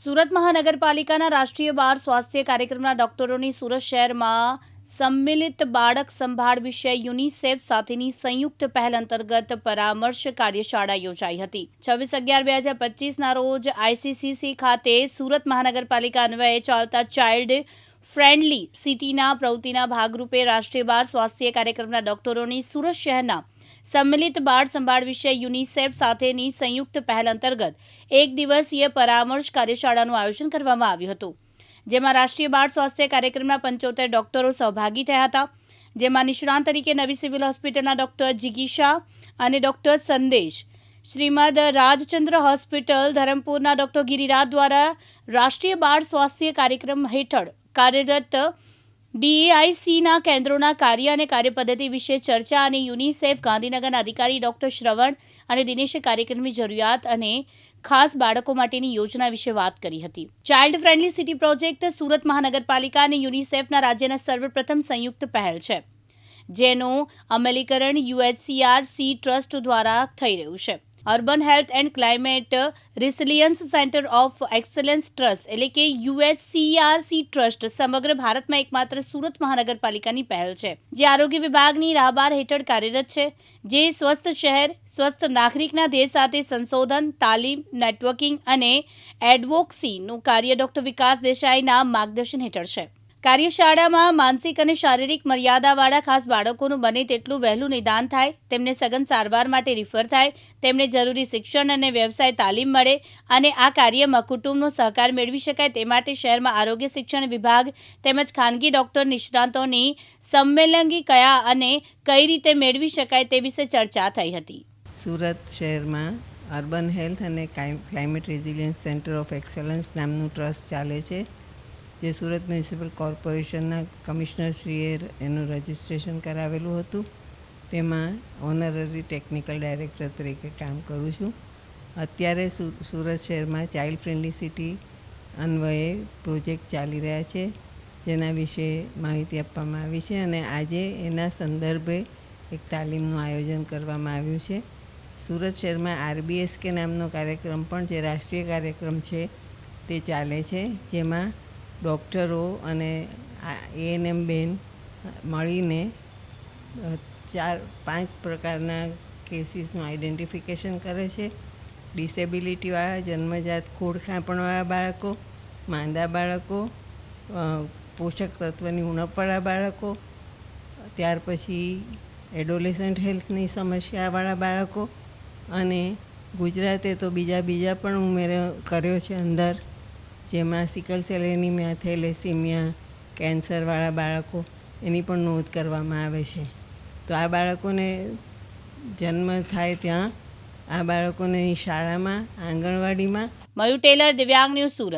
સુરત મહાનગરપાલિકાના રાષ્ટ્રીય બાળ સ્વાસ્થ્ય કાર્યક્રમના ડોક્ટરોની સુરત શહેરમાં સંમિલિત બાળક સંભાળ વિષય યુનિસેફ સાથેની સંયુક્ત પહેલ અંતર્ગત પરામર્શ કાર્યશાળા યોજાઈ હતી. છવ્વીસ અગિયાર બે હજાર પચીસના રોજ આઈસીસીસી ખાતે સુરત મહાનગરપાલિકા અન્વયે ચાલતા ચાઇલ્ડ ફ્રેન્ડલી સિટીના પ્રવૃત્તિના ભાગરૂપે રાષ્ટ્રીય બાળ સ્વાસ્થ્ય કાર્યક્રમના ડોક્ટરોની સુરત શહેરના સંમિલિત બાળ સંભાળ વિષય યુનિસેફ સાથેની સંયુક્ત પહેલ અંતર્ગત એક દિવસીય પરામર્શ કાર્યશાળાનું આયોજન કરવામાં આવ્યું હતું. જેમાં રાષ્ટ્રીય બાળ સ્વાસ્થ્ય કાર્યક્રમના પંચોતેર ડોક્ટરો સહભાગી થયા હતા. જેમાં નિષ્ણાંત તરીકે નવી સિવિલ હોસ્પિટલના ડોક્ટર જિગીશા અને ડોક્ટર સંદેશ, શ્રીમદ રાજચંદ્ર હોસ્પિટલ, ધરમપુરના ડોક્ટર ગિરિરાજ દ્વારા રાષ્ટ્રીય બાળ સ્વાસ્થ્ય કાર્યક્રમ હેઠળ કાર્યરત ડીએઆઈસીના કેન્દ્રોના કાર્ય અને કાર્યપદ્ધતિ વિશે ચર્ચા અને યુનિસેફ, ગાંધીનગરના અધિકારી ડોક્ટર શ્રવણ અને દિનેશે કાર્યક્રમની જરૂરિયાત અને ખાસ બાળકો માટેની યોજના વિશે વાત કરી હતી. Child friendly city project Surat મહાનગરપાલિકા અને યુનિસેફના રાજ્યના સર્વપ્રથમ સંયુક્ત પહેલ છે, જેનું અમલીકરણ યુએચસીઆરસી ટ્રસ્ટ દ્વારા થઈ રહ્યું છે. Urban health and climate resilience centre of excellence trust, એટલે કે યુએચસીઆરસી ટ્રસ્ટ, સમગ્ર ભારતમાં એકમાત્ર સુરત મહાનગરપાલિકાની પહેલ છે. જે આરોગ્ય વિભાગની રાહબાર હેઠળ કાર્યરત છે. જે સ્વસ્થ શહેર, સ્વસ્થ નાગરિકના ધ્યેય સાથે સંશોધન, તાલીમ, નેટવર્કિંગ અને એડવોક્સીનું કાર્ય ડોક્ટર વિકાસ દેસાઈના માર્ગદર્શન હેઠળ છે. કાર્યશાળામાં માનસિક અને શારીરિક મર્યાદાવાળા ખાસ બાળકોનું બને તેટલું વહેલું નિદાન થાય, તેમને સઘન સારવાર માટે રિફર થાય, તેમને જરૂરી શિક્ષણ અને વ્યવસાય તાલીમ મળે અને આ કાર્યમાં કુટુંબનો સહકાર મેળવી શકાય તે માટે શહેરમાં આરોગ્ય શિક્ષણ વિભાગ તેમજ ખાનગી ડોક્ટર નિષ્ણાતોની સંમેલંગી કયા અને કઈ રીતે મેળવી શકાય તે વિશે ચર્ચા થઈ હતી. સુરત શહેરમાં અર્બન હેલ્થ અને climate resilience centre of excellence નામનું ટ્રસ્ટ ચાલે છે. જે સુરત મ્યુનિસિપલ કોર્પોરેશનના કમિશનરશ્રીએ એનું રજિસ્ટ્રેશન કરાવેલું હતું. તેમાં ઓનરરી ટેકનિકલ ડાયરેક્ટર તરીકે કામ કરું છું. અત્યારે સુરત શહેરમાં ચાઇલ્ડ ફ્રેન્ડલી સિટી અન્વયે પ્રોજેક્ટ ચાલી રહ્યા છે, જેના વિશે માહિતી આપવામાં આવી છે અને આજે એના સંદર્ભે એક તાલીમનું આયોજન કરવામાં આવ્યું છે. સુરત શહેરમાં આરબીએસકે નામનો કાર્યક્રમ પણ જે રાષ્ટ્રીય કાર્યક્રમ છે તે ચાલે છે, જેમાં ડૉક્ટરો અને એએનએમ બેન મળીને ચાર, પાંચ પ્રકારના કેસીસનું આઈડેન્ટિફિકેશન કરે છે. ડિસેબિલિટીવાળા, જન્મજાત ખોડખાંપણવાળા બાળકો, માંદા બાળકો પોષક તત્વની ઉણપવાળા બાળકો, ત્યાર પછી એડોલેસન્ટ હેલ્થની સમસ્યાવાળા બાળકો અને ગુજરાતે તો બીજા બીજા પણ ઉમેરો કર્યો છે અંદર. જેમાં સિકલ સેલ એનિમિયા, થેલેસીમિયા, કેન્સરવાળા બાળકો એની પણ નોંધ કરવામાં આવે છે. તો આ બાળકોને જન્મ થાય ત્યાં, આ બાળકોને શાળામાં, આંગણવાડીમાં. મયુ ટેલર, દિવ્યાંગ ન્યૂઝ સુરત.